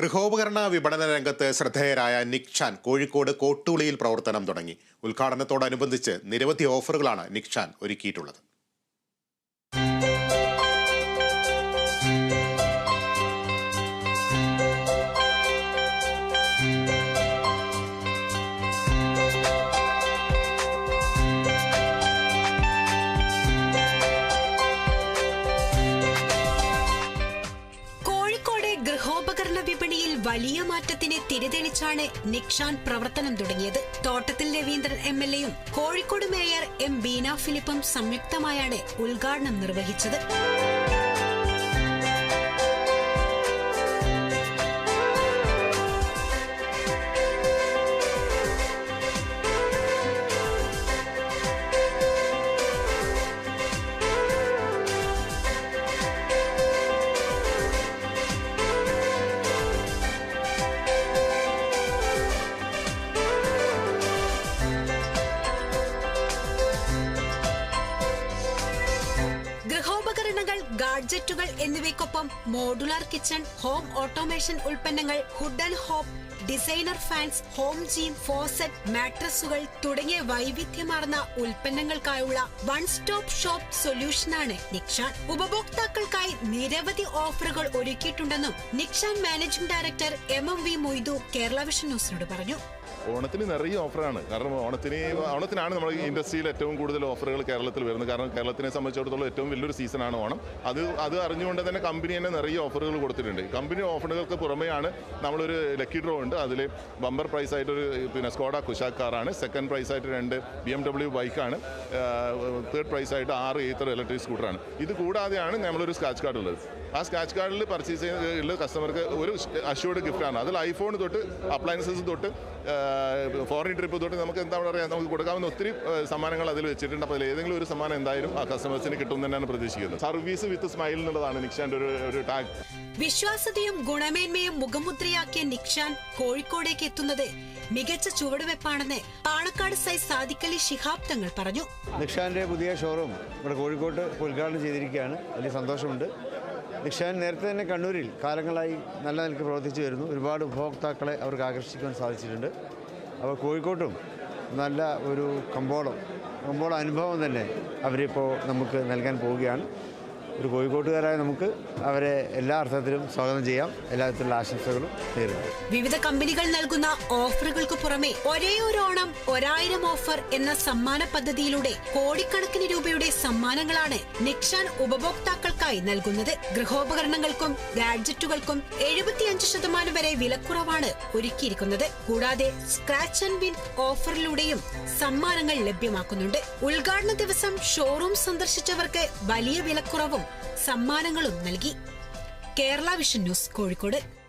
ഗൃഹോപകരണ വിപണന രംഗത്ത് ശ്രദ്ധേയരായ നിക്ഷാൻ കോഴിക്കോട് കോട്ടുളിയിൽ പ്രവർത്തനം തുടങ്ങി. ഉദ്ഘാടനത്തോടനുബന്ധിച്ച് നിരവധി ഓഫറുകളാണ് നിക്ഷാൻ ഒരുക്കിയിട്ടുള്ളത്. വലിയ മാറ്റത്തിന് തിരിതെളിച്ചാണ് നിക്ഷാൻ പ്രവർത്തനം തുടങ്ങിയത്. തോട്ടത്തിൽ രവീന്ദ്രൻ എം എൽ എയും കോഴിക്കോട് മേയർ എം ബീന ഫിലിപ്പും സംയുക്തമായാണ് ഉദ്ഘാടനം നിർവഹിച്ചത്. ഗാഡ്ജറ്റുകൾ എന്നിവയ്ക്കൊപ്പം മോഡുലാർ കിച്ചൺ ഹോം ഓട്ടോമേഷൻ ഉൽപ്പന്നങ്ങൾ hood and hob designer fans home gym faucet മാട്രസുകൾ തുടങ്ങിയ വൈവിധ്യമാർന്ന ഉൽപ്പന്നങ്ങൾക്കായുള്ള വൺ സ്റ്റോപ്പ് ഷോപ്പ് സൊല്യൂഷനാണ് നിക്ഷാൻ. ഉപഭോക്താക്കൾക്കായി നിരവധി ഓഫറുകൾ ഒരുക്കിയിട്ടുണ്ടെന്നും Nikshan managing director M M V Moidu Kerala vision ന്യൂസിനോട് പറഞ്ഞു. ഓണത്തിന് നിറയെ ഓഫറാണ്. കാരണം ഓണത്തിന് ഓണത്തിനാണ് നമ്മൾ ഇൻഡസ്ട്രിയിൽ ഏറ്റവും കൂടുതൽ ഓഫറുകൾ കേരളത്തിൽ വരുന്നത്. കാരണം കേരളത്തിനെ സംബന്ധിച്ചിടത്തോളം ഏറ്റവും വലിയൊരു സീസണാണ് ഓണം. അത് അത് അറിഞ്ഞുകൊണ്ട് തന്നെ കമ്പനി തന്നെ നിറയെ ഓഫറുകൾ കൊടുത്തിട്ടുണ്ട്. കമ്പനി ഓഫറുകൾക്ക് പുറമെയാണ് നമ്മളൊരു ലക്കി ഡ്രോ ഉണ്ട്. അതിൽ ബമ്പർ പ്രൈസ് ആയിട്ടൊരു പിന്നെ സ്കോഡ കുഷാക് കാറാണ്. സെക്കൻഡ് പ്രൈസ് ആയിട്ട് രണ്ട് ബി എം ഡബ്ല്യു ബൈക്കാണ്. തേർഡ് പ്രൈസ് ആയിട്ട് ആറ് ഏത്തർ ഇലക്ട്രിക് സ്കൂട്ടറാണ്. ഇത് കൂടാതെയാണ് നമ്മളൊരു സ്ക്രാച്ച് കാർഡ് ഉള്ളത്. ആ സ്ക്രാച്ച് കാർഡിൽ പർച്ചേസ് ചെയ്യുന്ന കസ്റ്റമർക്ക് ഒരു അഷ്യൂർഡ് ഗിഫ്റ്റാണ്. അതിൽ ഐഫോൺ തൊട്ട് അപ്ലയൻസസ് തൊട്ട് ഫോറിൻ ട്രിപ്പ് തൊട്ട് നമുക്ക് എന്താ പറയുക നമുക്ക് കൊടുക്കാവുന്ന ഒത്തിരി സമ്മാനങ്ങൾ അതിൽ വെച്ചിട്ടുണ്ട്. അപ്പോൾ അതിൽ ഏതെങ്കിലും ഒരു സമ്മാനം എന്തായാലും ആ കസ്റ്റമേഴ്സിന് കിട്ടും തന്നെയാണ് പ്രതീക്ഷിക്കുന്നത്. സർവീസ് വിത്ത് സ്മൈൽ എന്നുള്ളതാണ് നിക്ഷാന്റെ ഒരു ഒരു ടാഗ് വിശ്വാസതയും ഗുണമേന്മയും മുഖമുദ്രയാക്കിയ നിക്ഷാൻ കോഴിക്കോടേക്ക് എത്തുന്നത് മികച്ച ചുവടുവെപ്പാണെന്ന് പാണക്കാട് സൈസ് സാദിക്കലി ശിഹാബ് തങ്ങൾ പറഞ്ഞു. നിക്ഷാന്റെ പുതിയ ഷോറൂം ഇവിടെ കോഴിക്കോട്ട് ഉദ്ഘാടനം ചെയ്തിരിക്കുകയാണ്. വലിയ സന്തോഷമുണ്ട്. നിക്ഷാൻ നേരത്തെ തന്നെ കണ്ണൂരിൽ കാലങ്ങളായി നല്ല നിലയ്ക്ക് പ്രവർത്തിച്ചു വരുന്നു. ഒരുപാട് ഉപഭോക്താക്കളെ അവർക്ക് ആകർഷിക്കുവാൻ സാധിച്ചിട്ടുണ്ട്. അപ്പോൾ കോഴിക്കോട്ടും നല്ല ഒരു കമ്പോളം കമ്പോള അനുഭവം തന്നെ അവരിപ്പോൾ നമുക്ക് നൽകാൻ പോവുകയാണ്. ഒരു കോഴിക്കോട്ടുകാരായ നമുക്ക് അവരെ എല്ലാ അർത്ഥത്തിലും സ്വാഗതം ചെയ്യാം. എല്ലാ ആശംസകളും നേരിടും വിവിധ കമ്പനികൾ നൽകുന്ന ഓഫറുകൾക്ക് പുറമെ ഒരേ ഒരു ഓണം ഒരായിരം ഓഫർ എന്ന സമ്മാന പദ്ധതിയിലൂടെ കോടിക്കണക്കിന് രൂപയുടെ സമ്മാനങ്ങളാണ് നിക്ഷാൻ ഉപഭോക്താക്കൾക്കായി നൽകുന്നത്. ഗൃഹോപകരണങ്ങൾക്കും ഗാഡ്ജറ്റുകൾക്കും എഴുപത്തിയഞ്ച് ശതമാനം വരെ വിലക്കുറവാണ് ഒരുക്കിയിരിക്കുന്നത്. കൂടാതെ സ്ക്രാച്ച് ആൻഡ് വിൻ ഓഫറിലൂടെയും സമ്മാനങ്ങൾ ലഭ്യമാക്കുന്നുണ്ട്. ഉദ്ഘാടന ദിവസം ഷോറൂം സന്ദർശിച്ചവർക്ക് വലിയ വിലക്കുറവും സമ്മാനങ്ങളും നൽകി. Kerala vision news Kozhikode.